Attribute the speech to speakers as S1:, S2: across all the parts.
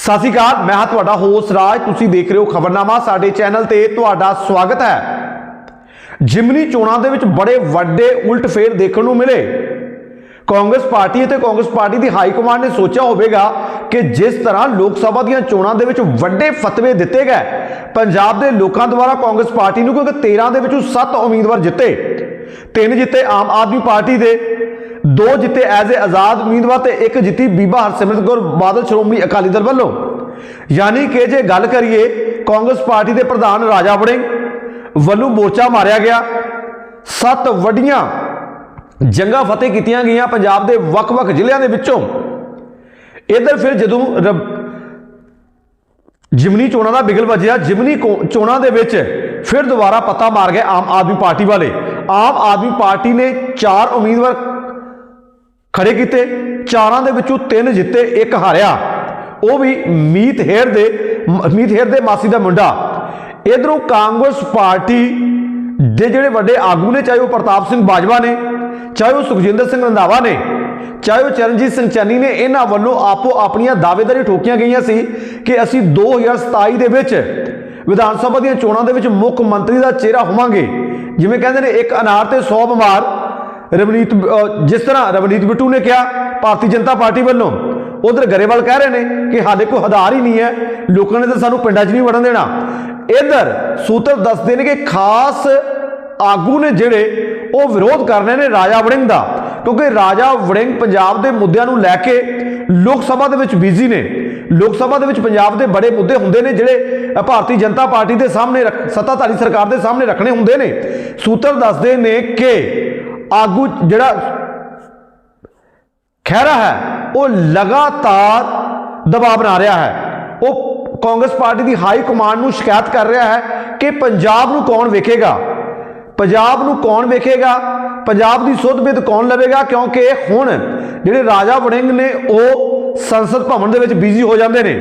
S1: ਸਤਿ ਸ਼੍ਰੀ ਅਕਾਲ, ਮੈਂ ਹਾਂ ਤੁਹਾਡਾ ਹੋਸਟ ਰਾਜ। ਤੁਸੀਂ ਦੇਖ ਰਹੇ ਹੋ ਖਬਰਨਾਮਾ। ਸਾਡੇ ਚੈਨਲ ਤੇ ਤੁਹਾਡਾ ਸਵਾਗਤ ਹੈ। ਜਿਮਨੀ ਚੋਣਾਂ ਦੇ ਵਿੱਚ ਬੜੇ ਵੱਡੇ ਉਲਟਫੇਰ ਦੇਖਣ ਨੂੰ ਮਿਲੇ। ਕਾਂਗਰਸ ਪਾਰਟੀ ਅਤੇ ਕਾਂਗਰਸ ਪਾਰਟੀ ਦੀ ਹਾਈ ਕਮਾਂਡ ਨੇ ਸੋਚਿਆ ਹੋਵੇਗਾ ਕਿ ਜਿਸ ਤਰ੍ਹਾਂ ਲੋਕ ਸਭਾ ਦੀਆਂ ਚੋਣਾਂ ਦੇ ਵਿੱਚ ਵੱਡੇ ਫਤਵੇ ਦਿੱਤੇ ਗਏ, ਪੰਜਾਬ ਦੇ ਲੋਕਾਂ ਦੁਆਰਾ ਕਾਂਗਰਸ ਪਾਰਟੀ ਨੂੰ ਕਿਉਂਕਿ 13 ਦੇ ਵਿੱਚੋਂ 7 ਉਮੀਦਵਾਰ ਜਿੱਤੇ। ਤਿੰਨ ਜਿੱਤੇ ਆਮ ਆਦਮੀ ਪਾਰਟੀ ਦੇ ਦੋ ਜਿੱਤੇ ਐਜ਼ ਏ ਆਜ਼ਾਦ ਉਮੀਦਵਾਰ ਤੇ ਇੱਕ ਜਿੱਤੀ ਬੀਬਾ ਹਰਸਿਮਰਤ ਕੌਰ ਬਾਦਲ ਸ਼੍ਰੋਮਣੀ ਅਕਾਲੀ ਦਲ ਵੱਲੋਂ। ਯਾਨੀ ਕਿ ਜੇ ਗੱਲ ਕਰੀਏ ਕਾਂਗਰਸ ਪਾਰਟੀ ਦੇ ਪ੍ਰਧਾਨ ਰਾਜਾ ਵੜਿੰਗ ਵੱਲੋਂ ਮੋਰਚਾ ਮਾਰਿਆ ਗਿਆ। ਸੱਤ ਵੱਡੀਆਂ ਜੰਗਾਂ ਫਤਿਹ ਕੀਤੀਆਂ ਗਈਆਂ ਪੰਜਾਬ ਦੇ ਵੱਖ-ਵੱਖ ਜ਼ਿਲ੍ਹਿਆਂ ਦੇ ਵਿੱਚੋਂ। ਇਧਰ ਫਿਰ ਜਦੋਂ ਜਿਮਨੀ ਚੋਣਾਂ ਦਾ ਬਿਗਲ ਵੱਜਿਆ, ਜਿਮਨੀ ਚੋਣਾਂ ਦੇ ਵਿੱਚ ਫਿਰ ਦੁਬਾਰਾ ਪੱਤਾ ਮਾਰ ਗਏ ਆਮ ਆਦਮੀ ਪਾਰਟੀ ਵਾਲੇ। ਆਮ ਆਦਮੀ ਪਾਰਟੀ ਨੇ ਚਾਰ ਉਮੀਦਵਾਰ ਖੜੇ ਕੀਤੇ, ਚਾਰਾਂ ਦੇ ਵਿੱਚੋਂ ਤਿੰਨ ਜਿੱਤੇ, ਇੱਕ ਹਾਰਿਆ। ਉਹ ਵੀ ਮੀਤ ਹੇਰ ਦੇ ਮ- ਮੀਤ ਹੇਰ ਦੇ ਮਾਸੀ ਦਾ ਮੁੰਡਾ। ਇਧਰੋਂ ਕਾਂਗਰਸ ਪਾਰਟੀ ਦੇ ਜਿਹੜੇ ਵੱਡੇ ਆਗੂ ਨੇ, ਚਾਹੇ ਉਹ ਪ੍ਰਤਾਪ ਸਿੰਘ ਬਾਜਵਾ ਨੇ, ਚਾਹੇ ਉਹ ਸੁਖਜਿੰਦਰ ਸਿੰਘ ਰੰਧਾਵਾ ਨੇ, ਚਾਹੇ ਉਹ ਚਰਨਜੀਤ ਸਿੰਘ ਚੰਨੀ ਨੇ, ਇਹਨਾਂ ਵੱਲੋਂ ਆਪੋ ਆਪਣੀਆਂ ਦਾਅਵੇਦਾਰੀ ਠੋਕੀਆਂ ਗਈਆਂ ਸੀ ਕਿ ਅਸੀਂ 2027 ਦੇ ਵਿੱਚ ਵਿਧਾਨ ਸਭਾ ਦੀਆਂ ਚੋਣਾਂ ਦੇ ਵਿੱਚ ਮੁੱਖ ਮੰਤਰੀ ਦਾ ਚਿਹਰਾ ਹੋਵਾਂਗੇ। ਜਿਵੇਂ ਕਹਿੰਦੇ ਨੇ, ਇੱਕ ਅਨਾਰ ਤੇ 100 ਬਿਮਾਰ ਰਵਨੀਤ ਜਿਸ ਤਰ੍ਹਾਂ ਰਵਨੀਤ ਬਿੱਟੂ ਨੇ ਕਿਹਾ, ਭਾਰਤੀ ਜਨਤਾ ਪਾਰਟੀ ਵੱਲੋਂ, ਉਧਰ ਗਰੇਵਾਲ ਕਹਿ ਰਹੇ ਨੇ ਕਿ ਸਾਡੇ ਕੋਲ ਆਧਾਰ ਹੀ ਨਹੀਂ ਹੈ, ਲੋਕਾਂ ਨੇ ਤਾਂ ਸਾਨੂੰ ਪਿੰਡਾਂ 'ਚ ਨਹੀਂ ਵੜਨ ਦੇਣਾ। ਇਧਰ ਸੂਤਰ ਦੱਸਦੇ ਨੇ ਕਿ ਖਾਸ ਆਗੂ ਨੇ ਜਿਹੜੇ, ਉਹ ਵਿਰੋਧ ਕਰ ਰਹੇ ਨੇ ਰਾਜਾ ਵੜਿੰਗ ਦਾ, ਕਿਉਂਕਿ ਰਾਜਾ ਵੜਿੰਗ ਪੰਜਾਬ ਦੇ ਮੁੱਦਿਆਂ ਨੂੰ ਲੈ ਕੇ ਲੋਕ ਸਭਾ ਦੇ ਵਿੱਚ ਬਿਜ਼ੀ ਨੇ। ਲੋਕ ਸਭਾ ਦੇ ਵਿੱਚ ਪੰਜਾਬ ਦੇ ਬੜੇ ਮੁੱਦੇ ਹੁੰਦੇ ਨੇ ਜਿਹੜੇ ਭਾਰਤੀ ਜਨਤਾ ਪਾਰਟੀ ਦੇ ਸਾਹਮਣੇ ਰੱਖ- ਸੱਤਾਧਾਰੀ ਸਰਕਾਰ ਦੇ ਸਾਹਮਣੇ ਰੱਖਣੇ ਹੁੰਦੇ ਨੇ। ਸੂਤਰ ਦੱਸਦੇ ਨੇ ਕਿ ਆਗੂ ਜਿਹੜਾ ਖਹਿਰਾ ਹੈ, ਉਹ ਲਗਾਤਾਰ ਦਬਾਅ ਬਣਾ ਰਿਹਾ ਹੈ। ਉਹ ਕਾਂਗਰਸ ਪਾਰਟੀ ਦੀ ਹਾਈ ਕਮਾਂਡ ਨੂੰ ਸ਼ਿਕਾਇਤ ਕਰ ਰਿਹਾ ਹੈ ਕਿ ਪੰਜਾਬ ਨੂੰ ਕੌਣ ਵੇਖੇਗਾ? ਪੰਜਾਬ ਨੂੰ ਕੌਣ ਵੇਖੇਗਾ? ਪੰਜਾਬ ਦੀ ਸੁੱਧ ਬਿੱਧ ਕੌਣ ਲਵੇਗਾ? ਕਿਉਂਕਿ ਹੁਣ ਜਿਹੜੇ ਰਾਜਾ ਵੜਿੰਗ ਨੇ, ਉਹ ਸੰਸਦ ਭਵਨ ਦੇ ਵਿੱਚ ਬਿਜ਼ੀ ਹੋ ਜਾਂਦੇ ਨੇ।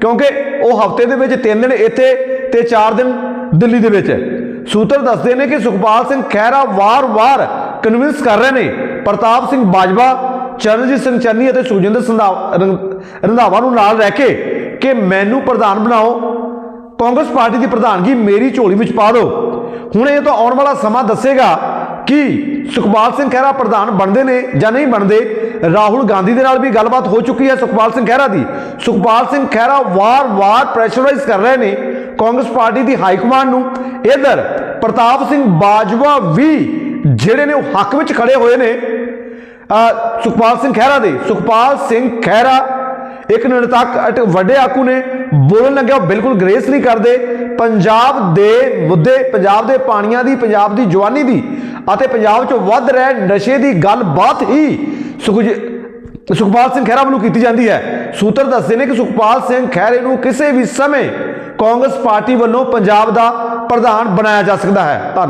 S1: ਕਿਉਂਕਿ ਉਹ ਹਫ਼ਤੇ ਦੇ ਵਿੱਚ 3 ਦਿਨ ਇੱਥੇ ਤੇ 4 ਦਿਨ ਦਿੱਲੀ ਦੇ ਵਿੱਚ। ਸੂਤਰ ਦੱਸਦੇ ਨੇ ਕਿ ਸੁਖਪਾਲ ਸਿੰਘ ਖਹਿਰਾ ਵਾਰ-ਵਾਰ ਕਨਵਿੰਸ ਕਰ ਰਹੇ ਨੇ ਪ੍ਰਤਾਪ ਸਿੰਘ ਬਾਜਵਾ, ਚਰਨਜੀਤ ਸਿੰਘ ਚੰਨੀ ਅਤੇ ਸੁਖਜਿੰਦਰ ਸੰਧਾ- ਰੰ- ਰੰਧਾਵਾ ਨੂੰ ਨਾਲ ਰਹਿ ਕੇ ਕਿ ਮੈਨੂੰ ਪ੍ਰਧਾਨ ਬਣਾਓ, ਕਾਂਗਰਸ ਪਾਰਟੀ ਦੀ ਪ੍ਰਧਾਨਗੀ ਮੇਰੀ ਝੋਲੀ ਵਿੱਚ ਪਾ ਦਿਓ। ਹੁਣ ਇਹ ਤਾਂ ਆਉਣ ਵਾਲਾ ਸਮਾਂ ਦੱਸੇਗਾ ਕਿ ਸੁਖਪਾਲ ਸਿੰਘ ਖਹਿਰਾ ਪ੍ਰਧਾਨ ਬਣਦੇ ਨੇ ਜਾਂ ਨਹੀਂ ਬਣਦੇ। ਰਾਹੁਲ ਗਾਂਧੀ ਦੇ ਨਾਲ ਵੀ ਗੱਲਬਾਤ ਹੋ ਚੁੱਕੀ ਹੈ ਸੁਖਪਾਲ ਸਿੰਘ ਖਹਿਰਾ ਦੀ। ਸੁਖਪਾਲ ਸਿੰਘ ਖਹਿਰਾ ਵਾਰ-ਵਾਰ ਪ੍ਰੈਸ਼ਰਾਈਜ਼ ਕਰ ਰਹੇ ਨੇ ਕਾਂਗਰਸ ਪਾਰਟੀ ਦੀ ਹਾਈ ਕਮਾਂਡ ਨੂੰ। ਇਧਰ ਪ੍ਰਤਾਪ ਸਿੰਘ ਬਾਜਵਾ ਵੀ ਜਿਹੜੇ ਨੇ ਉਹ ਹੱਕ ਵਿੱਚ ਖੜੇ ਹੋਏ ਨੇ ਸੁਖਪਾਲ ਸਿੰਘ ਖਹਿਰਾ ਦੇ। ਸੁਖਪਾਲ ਸਿੰਘ ਖਹਿਰਾ ਇੱਕ ਨਿਰਤਕ ਅਤੇ ਵੱਡੇ ਆਕੂ ਨੇ। ਬੋਲਣ ਲੱਗਿਆ, ਉਹ ਬਿਲਕੁਲ ਗ੍ਰੇਸ ਨਹੀਂ ਕਰਦੇ। ਪੰਜਾਬ ਦੇ ਮੁੱਦੇ, ਪੰਜਾਬ ਦੇ ਪਾਣੀਆਂ ਦੀ, ਪੰਜਾਬ ਦੀ ਜਵਾਨੀ ਦੀ ਅਤੇ ਪੰਜਾਬ 'ਚ ਵੱਧ ਰਹੇ ਨਸ਼ੇ ਦੀ ਗੱਲਬਾਤ ਹੀ ਸੁਖਜ ਸੁਖਪਾਲ ਸਿੰਘ ਖਹਿਰਾ ਵੱਲੋਂ ਕੀਤੀ ਜਾਂਦੀ ਹੈ। ਸੂਤਰ ਦੱਸਦੇ ਨੇ ਕਿ ਸੁਖਪਾਲ ਸਿੰਘ ਖਹਿਰੇ ਨੂੰ ਕਿਸੇ ਵੀ ਸਮੇਂ ਕਾਂਗਰਸ ਪਾਰਟੀ ਵੱਲੋਂ ਪੰਜਾਬ ਦਾ ਪ੍ਰਧਾਨ ਬਣਾਇਆ ਜਾ ਸਕਦਾ ਹੈ। ਧੰਨਵਾਦ।